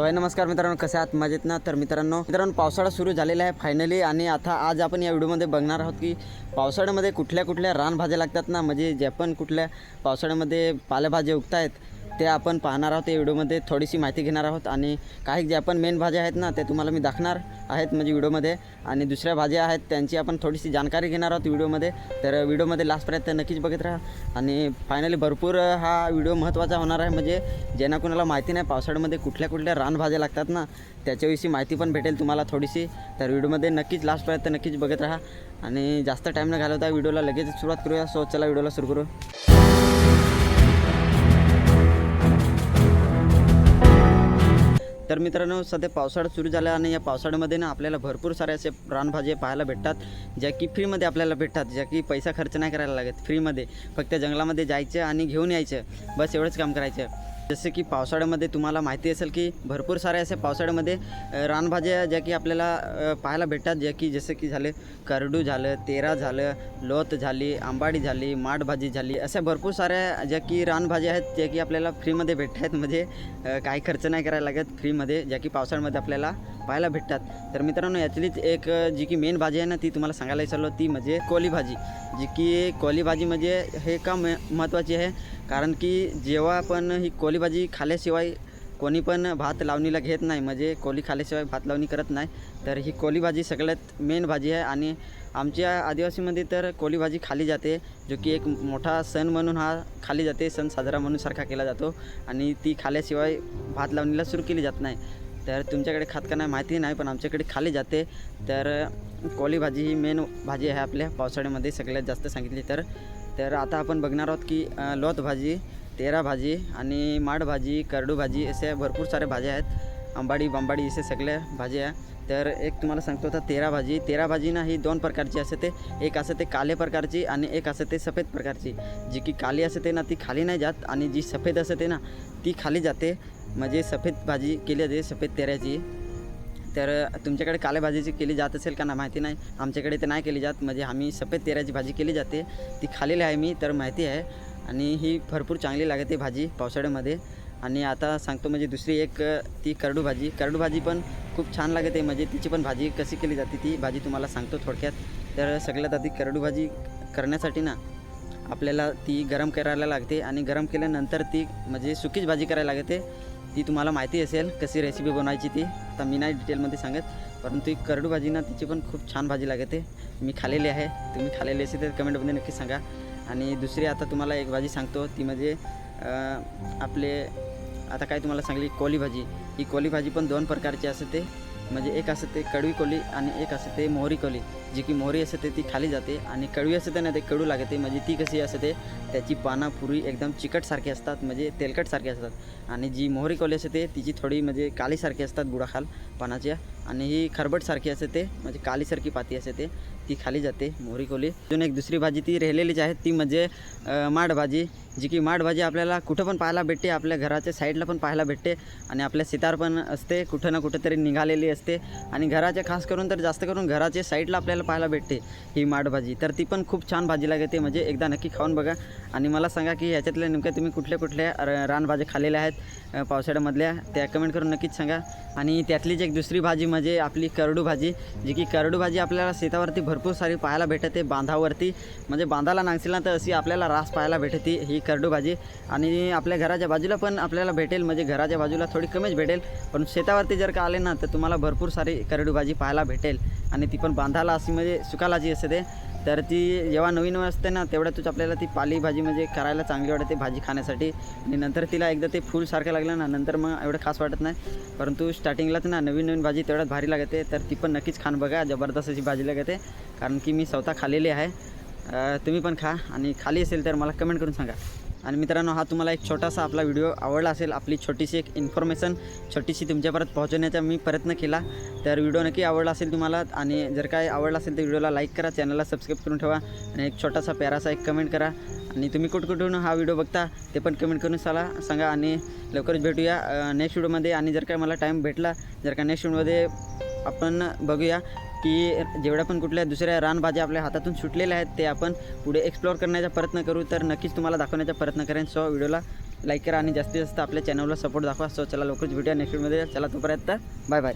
So आहे नमस्कार मित्रांनो कसे आहात? मजेत ना? तर मित्रांनो मित्रांनो पावसाळा सुरू झालेला आहे फायनली आणि आता आज आपण या व्हिडिओमध्ये बघणार आहोत की पावसाळ्यामध्ये कुठल्या कुठल्या रानभाज्या लागतात ना? म्हणजे ज्या पण कुठल्या पावसाळ्यामध्ये पालेभाज्या उगत आहेत ते आपण पाहणार आहोत या व्हिडिओमध्ये थोडीशी माहिती घेणार आहोत आणि काही ज्या पण मेन भाज्या आहेत ना ते तुम्हाला मी दाखणार आहेत म्हणजे व्हिडिओमध्ये. आणि दुसऱ्या भाज्या आहेत त्यांची आपण थोडीशी जानकारी घेणार आहोत व्हिडिओमध्ये. तर व्हिडिओमध्ये लास्टपर्यंत नक्कीच बघत राहा. आणि फायनली भरपूर हा व्हिडिओ महत्त्वाचा होणार आहे म्हणजे ज्यांना कोणाला माहिती नाही पावसाळ्यामध्ये कुठल्या कुठल्या रानभाज्या लागतात ना त्याच्याविषयी माहिती पण भेटेल तुम्हाला थोडीशी. तर व्हिडिओमध्ये नक्कीच लास्टपर्यंत नक्कीच बघत राहा. आणि जास्त टाईम न घालवता व्हिडिओला लगेच सुरुवात करूया. सो चला व्हिडिओला सुरू करू. तर मित्रांनो सध्या पावसाळा सुरू झाला आणि या पावसाळ्यामध्ये ना आपल्याला भरपूर सारे असे रानभाज्या पाहायला भेटतात ज्या की फ्रीमध्ये आपल्याला भेटतात ज्या की पैसा खर्च नाही करायला लागत फ्रीमध्ये. फक्त जंगलामध्ये जायचं आणि घेऊन यायचं. बस एवढंच काम करायचं. जसं की पावसाळ्यामध्ये तुम्हाला माहिती असेल की भरपूर साऱ्या असे पावसाळ्यामध्ये रानभाज्या ज्या की आपल्याला पाहायला भेटतात ज्या की जसं की झाले करडू झालं तेरा झालं लोत झाली आंबाडी झाली माठभाजी झाली अशा भरपूर साऱ्या ज्या की रानभाज्या आहेत ज्या की आपल्याला फ्रीमध्ये भेटत आहेत म्हणजे काही खर्च नाही करायला लागत फ्रीमध्ये ज्या की पावसाळ्यामध्ये आपल्याला पाहायला भेटतात. तर मित्रांनो यातलीच एक जी की मेन भाजी आहे ना ती तुम्हाला सांगायला विचारलो ती म्हणजे कोली भाजी. जी की कोली भाजी म्हणजे हे का म महत्त्वाची आहे? कारण की जेव्हा आपण ही कोली भाजी खाल्ल्याशिवाय कोणी पण भात लावणीला घेत नाही म्हणजे कोली खाल्ल्याशिवाय भात लावणी करत नाही तर ही कोली भाजी सगळ्यात मेन भाजी आहे. आणि आमच्या आदिवासीमध्ये तर कोली भाजी खाली जाते जो की एक मोठा सण म्हणून हा खाली जाते सण साजरा म्हणून सारखा केला जातो. आणि ती खाल्ल्याशिवाय भात लावणीला सुरू केली जात नाही. तर तुमच्याकडे खात का नाही माहिती नाही पण आमच्याकडे खाली जाते. तर कोली भाजी ही मेन भाजी आहे आपल्या पावसाळ्यामध्ये सगळ्यात जास्त सांगितली तर. तर आता आपण बघणार आहोत की लोत भाजी तेरा भाजी आणि माड भाजी करडू भाजी असे भरपूर साऱ्या भाज्या आहेत. आंबाडी बांबाडी असे सगळ्या भाज्या. आहे तर एक तुम्हाला सांगतो आता तेरा भाजी. तेरा भाजी ना ही दोन प्रकारची असते. ते एक असते ते काले प्रकारची आणि एक असते ते सफेद प्रकारची. जी की काली असते ना ती खाली नाही जात आणि जी सफेद असते ना ती खाली जाते. म्हणजे सफेद भाजी केली जाते सफेद तेऱ्याची. तर तुमच्याकडे काले भाजीची केली जात असेल का ना माहिती नाही. आमच्याकडे ते नाही केली जात. म्हणजे आम्ही सफेद तेऱ्याची भाजी केली जाते. ती खालेली आहे मी तर माहिती आहे. आणि ही भरपूर चांगली लागते भाजी पावसाळ्यामध्ये. आणि आता सांगतो म्हणजे दुसरी एक ती करडू भाजी. करडू भाजी पण खूप छान लागते म्हणजे तिची पण भाजी कशी केली जाते ती भाजी तुम्हाला सांगतो थोडक्यात. तर सगळ्यात आधी करडू भाजी करण्यासाठी ना आपल्याला ती गरम करायला लागते आणि गरम केल्यानंतर ती म्हणजे सुकीच भाजी करायला लागते. ती तुम्हाला माहिती असेल कशी रेसिपी बनवायची ती आता मी नाही डिटेलमध्ये सांगत परंतु ही करडू भाजी ना तिची पण खूप छान भाजी लागते. मी खाल्लेली आहे तुम्ही खाल्लेली असेल तर कमेंटमध्ये नक्की सांगा. आणि दुसरी आता तुम्हाला एक भाजी सांगतो ती म्हणजे आपले आता काय तुम्हाला सांगली कोली भाजी ही कोली भाजी पण दोन प्रकारची असते म्हणजे एक असते ते कडवी कोली आणि एक असते ते मोहरी कोली. जी की मोहरी असते ती खाली जाते आणि कडवी असते ना ते कडू लागते. म्हणजे ती कशी असते त्याची पानापुरी एकदम चिकटसारखी असतात म्हणजे तेलकटसारखी असतात. आणि जी मोहरी कोली असते तिची थोडी म्हणजे कालीसारखी असतात बुडाखाल पानाच्या. आणि ही खरबटसारखी असते म्हणजे कालीसारखी पाती असते ती खाली जाते मोहरी कोली. अजून एक दुसरी भाजी ती राहिलेलीच आहे ती म्हणजे माड भाजी. जी की माठभाजी आपल्याला कुठं पण पाहायला भेटते आपल्या घराच्या साईडला पण पाहायला भेटते आणि आपल्या सितार पण असते कुठं ना कुठंतरी निघालेली असते. आणि घराच्या खास करून तर जास्त करून घराच्या साईडला आपल्याला पाहायला भेटते ही माठभाजी तर ती पण खूप छान भाजी लागते म्हणजे एकदा नक्की खाऊन बघा. आणि मला सांगा की ह्याच्यातल्या नेमक्या तुम्ही कुठल्या कुठल्या रानभाज्या खाल्लेल्या आहेत पावसाळ्यामधल्या त्या कमेंट करून नक्कीच सांगा. आणि त्यातलीच एक दुसरी भाजी म्हणजे आपली करडू भाजी जी की करडू भाजी आपल्याला शेतावरती भरपूर सारी पाहायला भेटते बांधावरती. म्हणजे बांधाला नांगशील ना तर अशी आपल्याला रास पाहायला भेटते ही करडू भाजी आणि आपल्या घराच्या बाजूला पण आपल्याला भेटेल म्हणजे घराच्या बाजूला थोडी कमीच भेटेल. पण शेतावरती जर का आले ना तर तुम्हाला भरपूर सारी करडू भाजी पाहायला भेटेल. आणि ती पण बांधायला अशी म्हणजे सुकालाची असते तर ती जेव्हा नवीन असते ना तेवढ्यातच आपल्याला ती पाली भाजी म्हणजे करायला चांगली वाटते भाजी खाण्यासाठी. आणि नंतर तिला एकदा ते फुलसारखं लागलं ना नंतर मग एवढं खास वाटत नाही. परंतु स्टार्टिंगलाच ना नवीन नवीन भाजी तेवढ्यात भारी लागते. तर ती पण नक्कीच खाण बघा जबरदस्त अशी भाजी लागते. कारण की मी स्वतः खाल्लेली आहे. तुम्ही पण खा आणि खाली असेल तर मला कमेंट करून सांगा. आणि मित्रांनो हा तुम्हाला एक छोटासा आपला व्हिडिओ आवडला असेल आपली छोटीशी एक इन्फॉर्मेशन छोटीशी तुमच्यापर्यंत पोहोचवण्याचा मी प्रयत्न केला. तर व्हिडिओ नक्की आवडला असेल तुम्हाला आणि जर काय आवडला असेल तर व्हिडिओला लाईक करा चॅनलला सबस्क्राईब करून ठेवा आणि एक छोटासा प्यारासा एक कमेंट करा. आणि तुम्ही कुठकुठून हा व्हिडिओ बघता ते पण कमेंट करून साला सांगा आणि लवकरच भेटूया नेक्स्ट व्हिडिओमध्ये आणि जर काय मला टाईम भेटला जर का नेक्स्ट व्हिडिओमध्ये आपण बघूया की जेवढ्या पण कुठल्या दुसऱ्या रानभाज्या आपल्या हातातून सुटलेल्या आहेत ते आपण पुढे एक्सप्लोअर करण्याचा प्रयत्न करू. तर नक्कीच तुम्हाला दाखवण्याचा प्रयत्न करेन. सो व्हिडिओला लाईक करा आणि जास्तीत जास्त आपल्या चॅनलला सपोर्ट दाखवा. सो चला लवकरच भेटूया नेक्स्ट व्हिडिओमध्ये चला तोपर्यंत बाय बाय